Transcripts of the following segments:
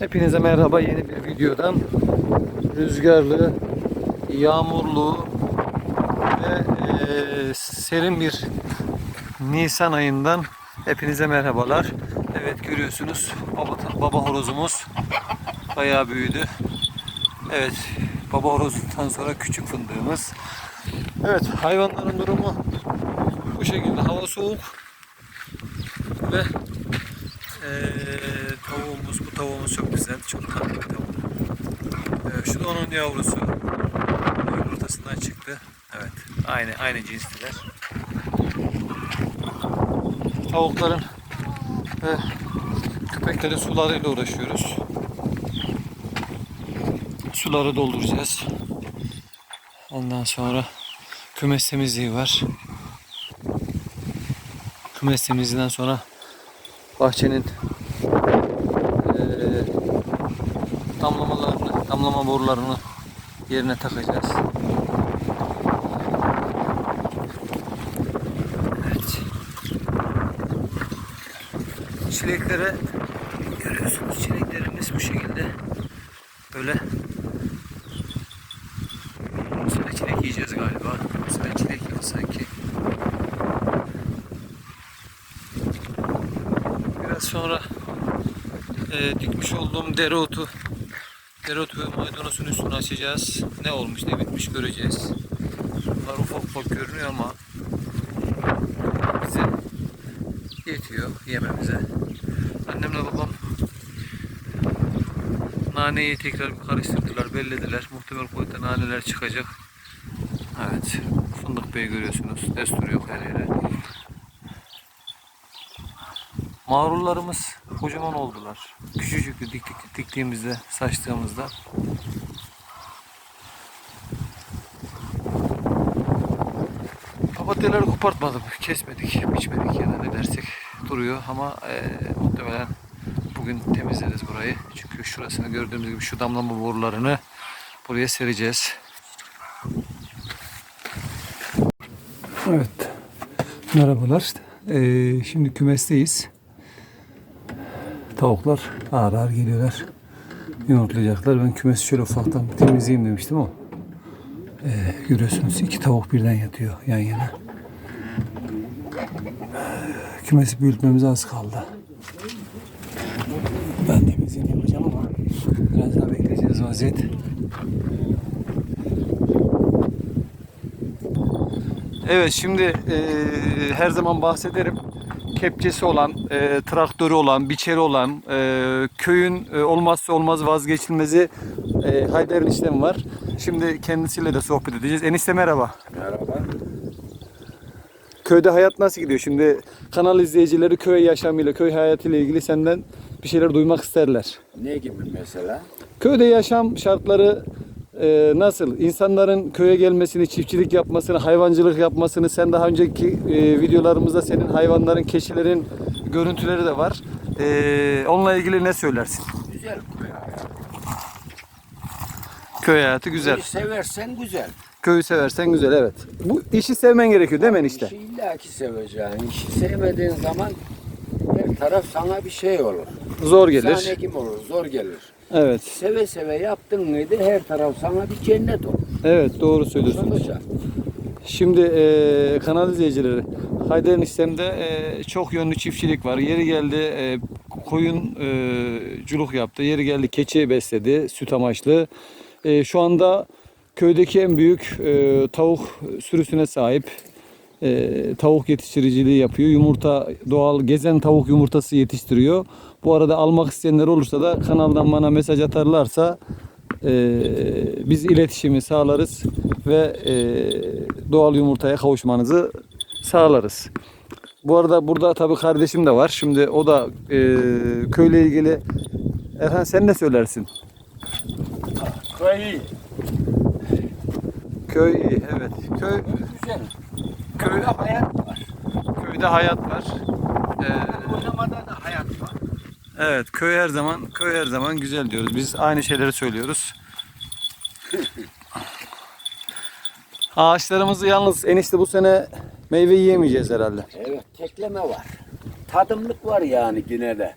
Hepinize merhaba yeni bir videodan. Rüzgarlı, yağmurlu ve eee, serin bir Nisan ayından hepinize merhabalar. Evet görüyorsunuz baba, baba horozumuz bayağı büyüdü. Evet baba horozundan sonra küçük fındığımız. Evet hayvanların durumu bu şekilde hava soğuk ve eee tavuğumuz çok güzel çok tatlı bir tavuk. Ee, şu da onun yavrusu yumurtasından çıktı. Evet aynı aynı cinstiler. Tavukların ve köpeklerin sularıyla uğraşıyoruz. Suları dolduracağız. Ondan sonra kümes temizliği var. Kümes temizliğinden sonra bahçenin eee, damlamalarını, damlama borularını yerine takacağız. Evet. Çileklere görüyorsunuz çileklerimiz bu şekilde böyle bu sene çilek yiyeceğiz galiba. Bu sene çilek yok sanki. Biraz sonra e, dikmiş olduğum dereotu dereotu ve maydanozun üstünü açacağız. Ne olmuş ne bitmiş göreceğiz. Bunlar ufak ufak görünüyor ama bize yetiyor yememize. Annemle babam naneyi tekrar bir karıştırdılar, bellediler. Muhtemel boyutta naneler çıkacak. Evet, fındık bey görüyorsunuz. Destur yok her yere. Mağrullarımız kocaman oldular. Küçücüktü dik, dik, diktiğimizde, saçtığımızda. Papatyaları kopartmadım, kesmedik, biçmedik ya da ne dersek duruyor ama eee, muhtemelen bugün temizleriz burayı. Çünkü şurasını gördüğümüz gibi şu damlama borularını buraya sereceğiz. Evet, merhabalar. Eee, şimdi kümesteyiz. Tavuklar ağır ağır geliyorlar. Yumurtlayacaklar. Ben kümesi şöyle ufaktan temizleyeyim demiştim ama ee, görüyorsunuz iki tavuk birden yatıyor yan yana. Kümesi büyütmemize az kaldı. Ben temizliğini yapacağım ama biraz daha bekleyeceğiz vaziyet. Evet şimdi eee, her zaman bahsederim. Kepçesi olan, eee, traktörü olan, biçeri olan, eee, köyün eee, olmazsa olmaz vazgeçilmezi eee Haydar'ın işlemi var. Şimdi kendisiyle de sohbet edeceğiz. Enişte merhaba. Merhaba. Köyde hayat nasıl gidiyor? Şimdi kanal izleyicileri köy yaşamıyla, köy hayatıyla ilgili senden bir şeyler duymak isterler. Ne gibi mesela? Köyde yaşam şartları e, nasıl? İnsanların köye gelmesini, çiftçilik yapmasını, hayvancılık yapmasını, sen daha önceki e, videolarımızda senin hayvanların, keçilerin görüntüleri de var. E, onunla ilgili ne söylersin? Güzel köy hayatı. Köy hayatı güzel. Köyü seversen güzel. Köyü seversen güzel, evet. Bu işi sevmen gerekiyor değil mi enişte? İşi illaki seveceksin. İşi sevmediğin zaman her taraf sana bir şey olur. Zor gelir. Sana kim olur, zor gelir. Evet, Seve seve yaptın mıydı her taraf sana bir cennet olur. evet doğru söylüyorsunuz. Sonuçta. Şimdi e, kanal izleyicileri, Haydar'ın işlemde e, çok yönlü çiftçilik var. Yeri geldi e, koyun e, culuk yaptı. Yeri geldi keçi besledi, süt amaçlı. E, şu anda köydeki en büyük e, tavuk sürüsüne sahip. E, tavuk yetiştiriciliği yapıyor. Yumurta doğal gezen tavuk yumurtası yetiştiriyor. Bu arada almak isteyenler olursa da kanaldan bana mesaj atarlarsa e, biz iletişimi sağlarız ve e, doğal yumurtaya kavuşmanızı sağlarız. Bu arada burada tabii kardeşim de var. Şimdi o da e, köyle ilgili Erhan sen ne söylersin? Köy iyi. Köy iyi, evet. Köy Güzel. Köy Köyde hayat var. köyde hayat var. Ee, Oynamada da hayat var. evet, köy her zaman köy her zaman güzel diyoruz. Biz aynı şeyleri söylüyoruz. Ağaçlarımızı yalnız enişte bu sene meyve yiyemeyeceğiz herhalde. Evet tekleme var. Tadımlık var yani yine de.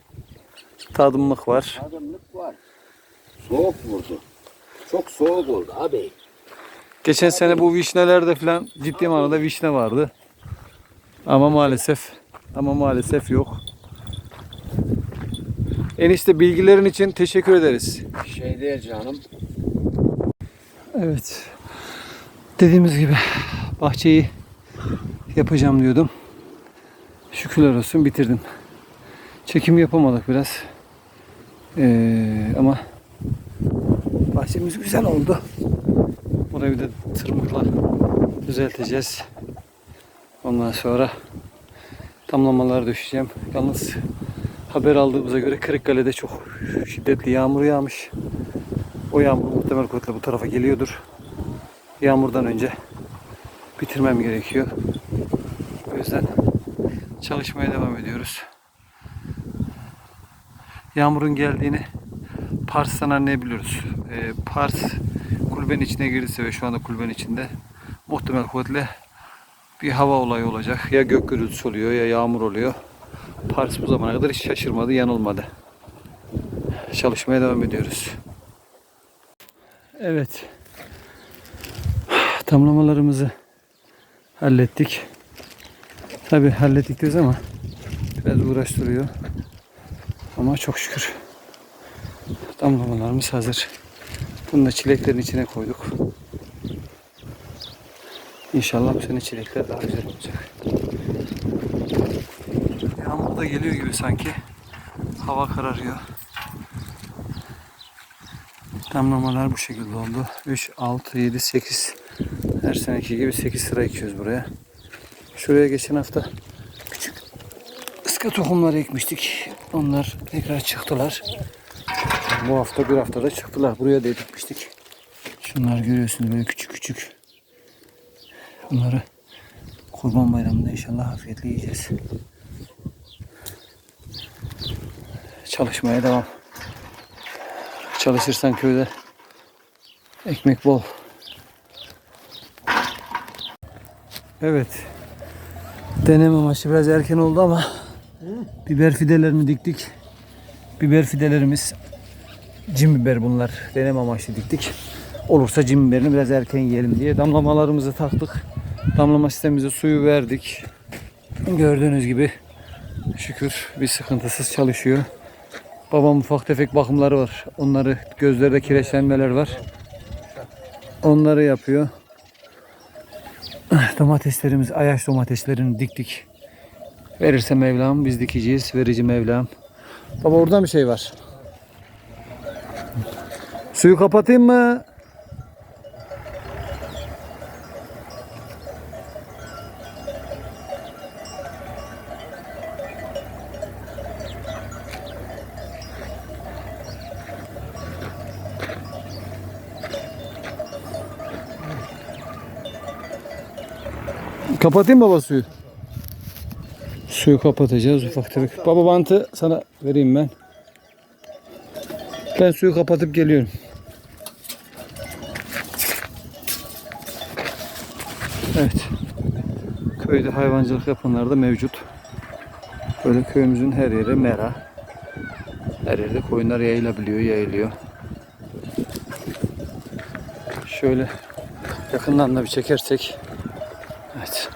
Tadımlık var. Tadımlık var. Soğuk vurdu. Çok soğuk oldu abi. Geçen sene bu vişnelerde falan ciddi manada vişne vardı. Ama maalesef ama maalesef yok. Enişte bilgilerin için teşekkür ederiz. Şey değil canım. Evet. Dediğimiz gibi bahçeyi yapacağım diyordum. Şükürler olsun bitirdim. Çekim yapamadık biraz. Ee, ama bahçemiz güzel oldu. Bir de tırmıkla düzelteceğiz. Ondan sonra damlamalar düşeceğim. Yalnız haber aldığımıza göre Kırıkkale'de çok şiddetli yağmur yağmış. O yağmur muhtemel kuvvetle bu tarafa geliyordur. Yağmurdan önce bitirmem gerekiyor. O yüzden çalışmaya devam ediyoruz. Yağmurun geldiğini Pars'tan anlayabiliyoruz. Ee, Pars kulübenin içine girdiyse ve şu anda kulübenin içinde muhtemel kuvvetle bir hava olayı olacak. Ya gök gürültüsü oluyor ya yağmur oluyor. Pars bu zamana kadar hiç şaşırmadı, yanılmadı. Çalışmaya devam ediyoruz. Evet. Tamlamalarımızı hallettik. Tabi hallettik diyoruz ama biraz uğraştırıyor. Ama çok şükür damlamalarımız hazır. Bunu da çileklerin içine koyduk. İnşallah bu sene çilekler daha güzel olacak. Yağmur da geliyor gibi sanki. Hava kararıyor. Damlamalar bu şekilde oldu. 3, 6, 7, 8. Her seneki gibi 8 sıra ekiyoruz buraya. Şuraya geçen hafta küçük ıska tohumları ekmiştik. Onlar tekrar çıktılar. Bu hafta bir haftada çıktılar. Buraya da dikmiştik. Şunlar görüyorsunuz böyle küçük küçük. Bunları Kurban Bayramı'nda inşallah afiyetle yiyeceğiz. Çalışmaya devam. Çalışırsan köyde ekmek bol. Evet. Deneme maçı biraz erken oldu ama biber fidelerini diktik. Biber fidelerimiz cim biber bunlar. Deneme amaçlı diktik. Olursa cim biberini biraz erken yiyelim diye damlamalarımızı taktık. Damlama sistemimize suyu verdik. Gördüğünüz gibi şükür bir sıkıntısız çalışıyor. Babam ufak tefek bakımları var. Onları gözlerde kireçlenmeler var. Onları yapıyor. Domateslerimiz, ayaş domateslerini diktik. Verirse Mevlam biz dikeceğiz. Verici Mevlam. Baba orada bir şey var. Suyu kapatayım mı? Kapatayım baba suyu. Suyu kapatacağız ufak tefek. Baba bantı sana vereyim ben. Ben suyu kapatıp geliyorum. Evet. Köyde hayvancılık yapanlar da mevcut. Böyle köyümüzün her yeri mera. Her yerde koyunlar yayılabiliyor, yayılıyor. Şöyle yakından da bir çekersek. Evet.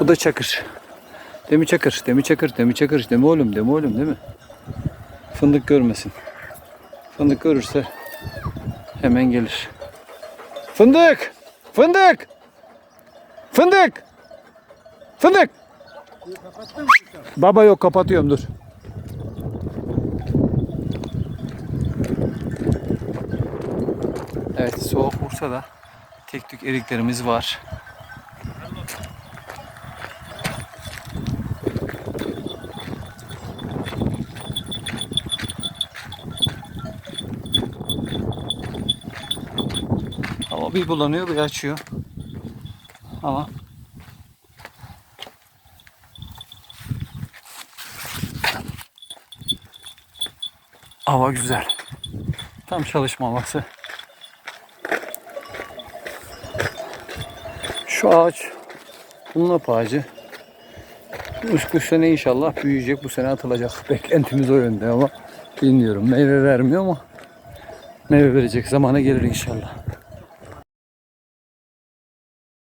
Bu da çakır. Demi çakır, demi çakır, demi çakır. Demi oğlum, demi oğlum değil mi? Fındık görmesin. Fındık görürse hemen gelir. Fındık! Fındık! Fındık! Fındık! Baba yok kapatıyorum dur. Evet soğuk vursa da tek tük eriklerimiz var. Bir bulanıyor bir açıyor. Ama hava güzel. Tam çalışma havası. Şu ağaç bunun ağacı. Bu sene inşallah büyüyecek. Bu sene atılacak. Beklentimiz o yönde ama bilmiyorum. Meyve vermiyor ama meyve verecek. Zamana gelir inşallah.